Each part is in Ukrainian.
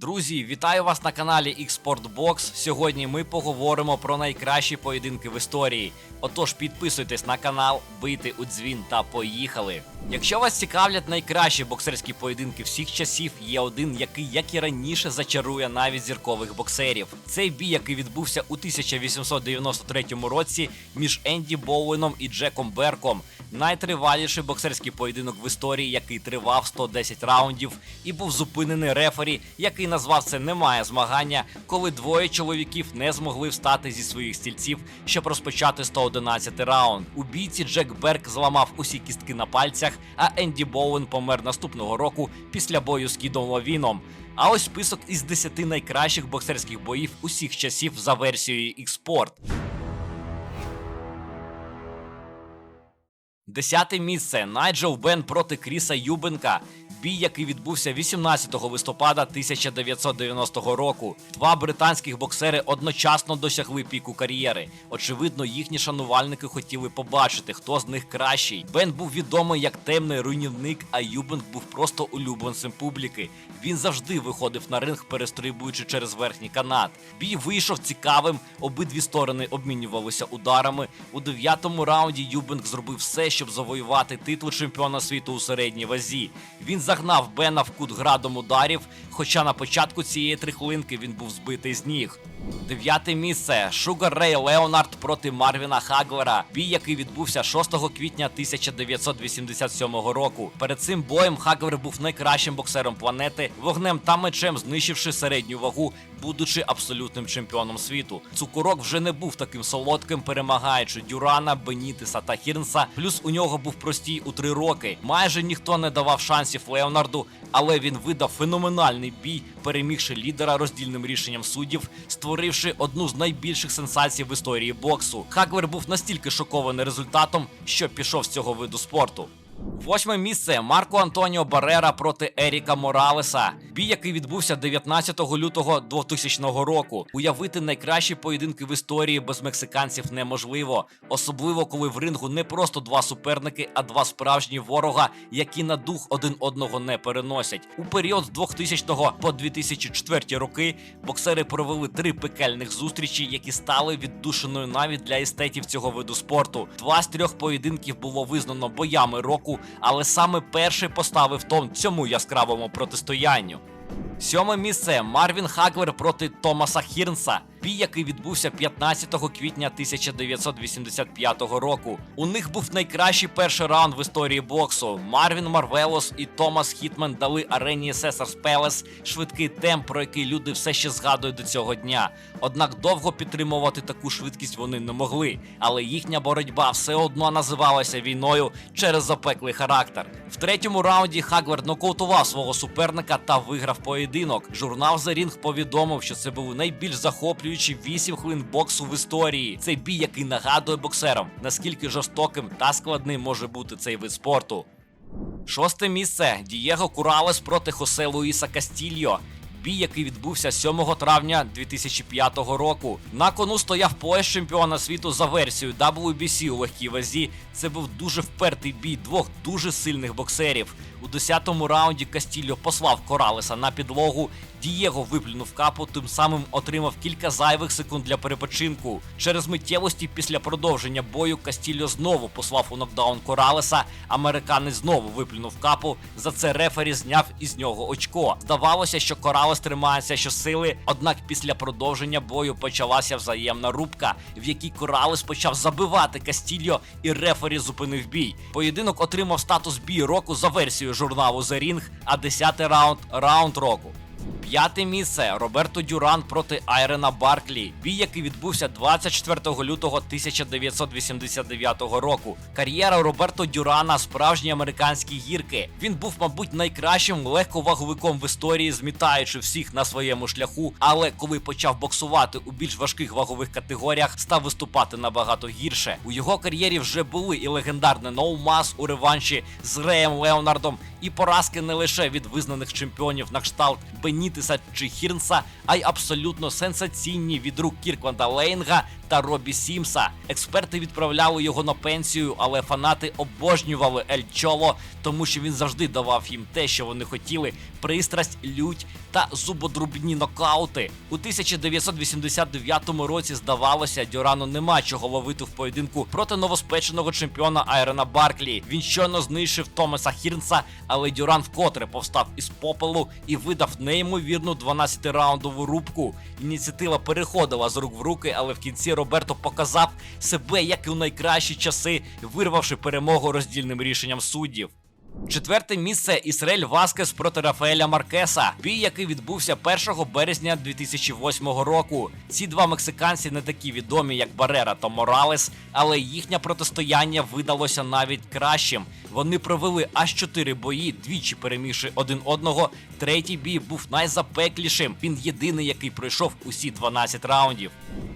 Друзі, вітаю вас на каналі Xportbox. Сьогодні ми поговоримо про найкращі поєдинки в історії. Отож, підписуйтесь на канал, бийте у дзвін та поїхали. Якщо вас цікавлять найкращі боксерські поєдинки всіх часів, є один, який, як і раніше, зачарує навіть зіркових боксерів. Цей бій, який відбувся у 1893 році між Енді Боуеном і Джеком Берком. Найтриваліший боксерський поєдинок в історії, який тривав 110 раундів, і був зупинений рефері, який назвав це немає змагання, коли двоє чоловіків не змогли встати зі своїх стільців, щоб розпочати 111 раунд. У бійці Джек Берк зламав усі кістки на пальцях, а Енді Боуен помер наступного року після бою з Кідом Лавіном. А ось список із 10 найкращих боксерських боїв усіх часів за версією Xport. Десяте місце Найджел Бен проти Кріса Юбенка. Бій, який відбувся 18 листопада 1990 року. Два британських боксери одночасно досягли піку кар'єри. Очевидно, їхні шанувальники хотіли побачити, хто з них кращий. Бен був відомий як темний руйнівник, а Юбенк був просто улюбленцем публіки. Він завжди виходив на ринг, перестрибуючи через верхній канат. Бій вийшов цікавим. Обидві сторони обмінювалися ударами. У дев'ятому раунді Юбенк зробив все, щоб завоювати титул чемпіона світу у середній вазі. Він загнав Бена в кут градом ударів, хоча на початку цієї трихлинки він був збитий з ніг. Дев'яте місце Шугар Рей Леонард проти Марвіна Хаглера. Бій, який відбувся 6 квітня 1987 року. Перед цим боєм Хаглер був найкращим боксером планети, вогнем та мечем знищивши середню вагу, будучи абсолютним чемпіоном світу. Цукурок вже не був таким солодким, перемагаючи Дюрана, Бенітеса та Хірнса. Плюс у нього був простій у три роки. Майже ніхто не давав шансів Леонарду, але він видав феноменальний бій, перемігши лідера роздільним рішенням суддів, створивши одну з найбільших сенсацій в історії боксу. Хаглер був настільки шокований результатом, що пішов з цього виду спорту. Восьме місце Марко Антоніо Барера проти Еріка Моралеса. Бій, який відбувся 19 лютого 2000 року. Уявити найкращі поєдинки в історії без мексиканців неможливо, особливо коли в рингу не просто два суперники, а два справжні ворога, які на дух один одного не переносять. У період з 2000 по 2004 роки боксери провели три пекельних зустрічі, які стали віддушиною навіть для естетів цього виду спорту. Два з трьох поєдинків було визнано боями року, але саме перший поставив тон цьому яскравому протистоянню. Сьоме місце Марвін Хаквер проти Томаса Хірнса. Бій, який відбувся 15 квітня 1985 року. У них був найкращий перший раунд в історії боксу. Марвін Марвелос і Томас Хітмен дали арені Сесарс Пелес швидкий темп, про який люди все ще згадують до цього дня. Однак довго підтримувати таку швидкість вони не могли. Але їхня боротьба все одно називалася війною через запеклий характер. В третьому раунді Хаглер нокаутував свого суперника та виграв поєдинок. Журнал The Ring повідомив, що це були найбільш захоплюючі 8 хвилин боксу в історії. Це бій, який нагадує боксерам, наскільки жорстоким та складним може бути цей вид спорту. Шосте місце Дієго Куралес проти Хосе Луїса Кастільо. Бій, який відбувся 7 травня 2005 року. На кону стояв пояс чемпіона світу за версією WBC у легкій вазі. Це був дуже впертий бій двох дуже сильних боксерів. У 10-му раунді Кастільо послав Коралеса на підлогу. Дієго виплюнув капу, тим самим отримав кілька зайвих секунд для перепочинку. Через миттєвості після продовження бою Кастільо знову послав у нокдаун Коралеса. Американець знову виплюнув капу. За це рефері зняв із нього очко. Здавалося, що Коралес тримається щосили, однак після продовження бою почалася взаємна рубка, в якій Коралес почав забивати Кастільо, і рефері зупинив бій. Поєдинок отримав статус бій року за версією журналу The Ring, а 10-й раунд раунд року. П'яте місце Роберто Дюран проти Айрена Барклі. Бій, який відбувся 24 лютого 1989 року. Кар'єра Роберто Дюрана справжні американські гірки. Він був, мабуть, найкращим легковаговиком в історії, змітаючи всіх на своєму шляху. Але коли почав боксувати у більш важких вагових категоріях, став виступати набагато гірше. У його кар'єрі вже були і легендарне Ноумас у реванші з Реєм Леонардом, і поразки не лише від визнаних чемпіонів на кшталт Бенітиса чи Хірнса, а й абсолютно сенсаційні від рук Кіркванда Лейнга та Робі Сімса. Експерти відправляли його на пенсію, але фанати обожнювали Ель Чоло, тому що він завжди давав їм те, що вони хотіли: пристрасть, лють та зубодрубні нокаути. У 1989 році здавалося, Дюрану нема чого ловити в поєдинку проти новоспеченого чемпіона Айрена Барклі. Він щойно знищив Томаса Хірнса, але Дюран вкотре повстав із попелу і видав неймовірну 12-раундову рубку. Ініціатива переходила з рук в руки, але в кінці Роберто показав себе як і у найкращі часи, вирвавши перемогу роздільним рішенням суддів. Четверте місце Ісрель Васкес проти Рафаеля Маркеса. Бій, який відбувся 1 березня 2008 року. Ці два мексиканці не такі відомі, як Барера та Моралес, але їхнє протистояння видалося навіть кращим. Вони провели аж 4 бої, двічі перемігши один одного. Третій бій був найзапеклішим. Він єдиний, який пройшов усі 12 раундів.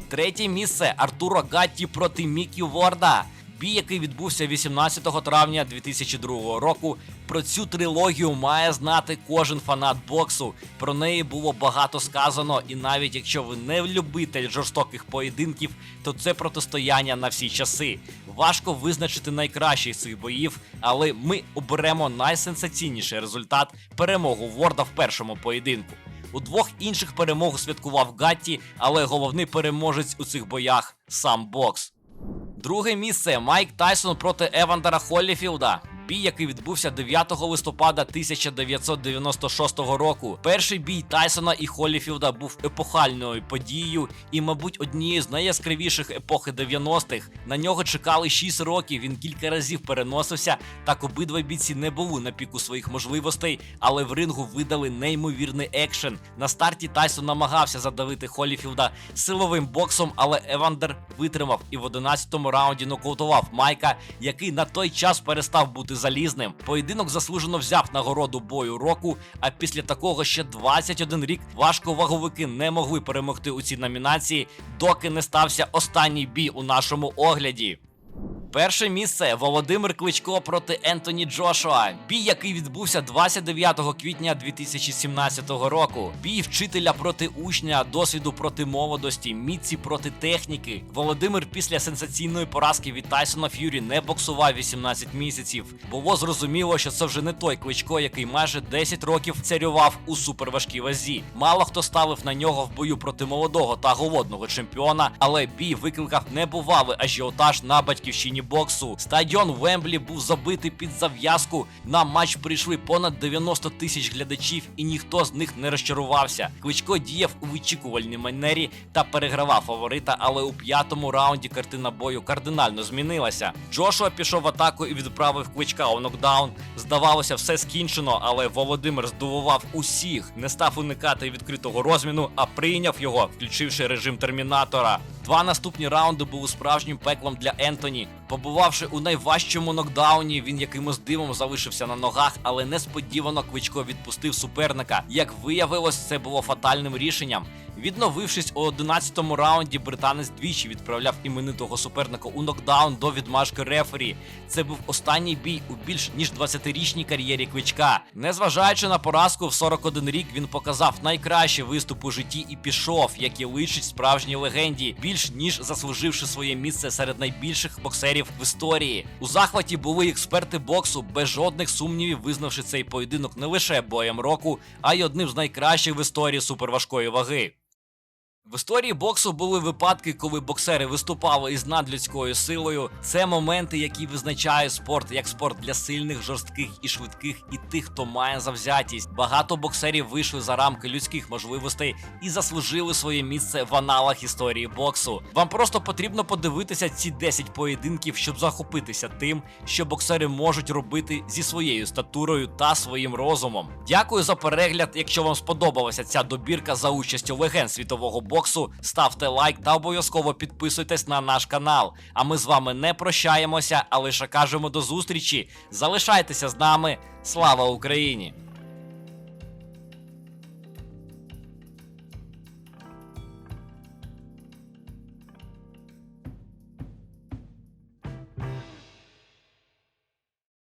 Третє місце Артуро Гатті проти Мікі Ворда. Бій, який відбувся 18 травня 2002 року. Про цю трилогію має знати кожен фанат боксу. Про неї було багато сказано, і навіть якщо ви не любитель жорстоких поєдинків, то це протистояння на всі часи. Важко визначити найкращий з цих боїв, але ми оберемо найсенсаційніший результат перемогу Ворда в першому поєдинку. У двох інших перемог святкував Гатті, але головний переможець у цих боях сам бокс. Друге місце Майк Тайсон проти Евандера Холліфілда. Бій, який відбувся 9 листопада 1996 року. Перший бій Тайсона і Холліфілда був епохальною подією і, мабуть, однією з найяскравіших епохи 90-х. На нього чекали 6 років. Він кілька разів переносився. Так обидва бійці не були на піку своїх можливостей, але в рингу видали неймовірний екшен. На старті Тайсон намагався задавити Холліфілда силовим боксом, але Евандер витримав і в 11-му раунді нокаутував Майка, який на той час перестав бути залізним. Поєдинок заслужено взяв нагороду бою року. А після такого ще 21 рік важковаговики не могли перемогти у цій номінації, доки не стався останній бій у нашому огляді. Перше місце Володимир Кличко проти Ентоні Джошуа. Бій, який відбувся 29 квітня 2017 року. Бій вчителя проти учня, досвіду проти молодості, міці проти техніки. Володимир після сенсаційної поразки від Тайсона Ф'юрі не боксував 18 місяців. Було зрозуміло, що це вже не той кличко, який майже 10 років царював у суперважкій вазі. Мало хто ставив на нього в бою проти молодого та голодного чемпіона, але бій викликав небувалий ажіотаж на батьківщині боксу. Стадіон Вемблі був забитий під зав'язку. На матч прийшли понад 90 тисяч глядачів, і ніхто з них не розчарувався. Кличко діяв у вичікувальній манері та перегравав фаворита, але у п'ятому раунді картина бою кардинально змінилася. Джошуа пішов в атаку і відправив кличка у нокдаун. Здавалося, все скінчено, але Володимир здивував усіх, не став уникати відкритого розміну, а прийняв його, включивши режим термінатора. Два наступні раунди були справжнім пеклом для Ентоні. Побувавши у найважчому нокдауні, він якимось дивом залишився на ногах, але несподівано Кличко відпустив суперника. Як виявилось, це було фатальним рішенням. Відновившись у 11-му раунді, британець двічі відправляв іменитого суперника у нокдаун до відмашки рефері. Це був останній бій у більш ніж 20-річній кар'єрі Кличка. Незважаючи на поразку в 41 рік, він показав найкращий виступ у житті і пішов, як і личить справжній легенді, більш ніж заслуживши своє місце серед найбільших боксерів в історії. У захваті були експерти боксу, без жодних сумнівів, визнавши цей поєдинок не лише боєм року, а й одним з найкращих в історії суперважкої ваги. В історії боксу були випадки, коли боксери виступали із надлюдською силою. Це моменти, які визначають спорт як спорт для сильних, жорстких і швидких, і тих, хто має завзятість. Багато боксерів вийшли за рамки людських можливостей і заслужили своє місце в аналах історії боксу. Вам просто потрібно подивитися ці 10 поєдинків, щоб захопитися тим, що боксери можуть робити зі своєю статурою та своїм розумом. Дякую за перегляд. Якщо вам сподобалася ця добірка за участю легенд світового боксу, ставте лайк та обов'язково підписуйтесь на наш канал. А ми з вами не прощаємося, а лише кажемо до зустрічі. Залишайтеся з нами. Слава Україні!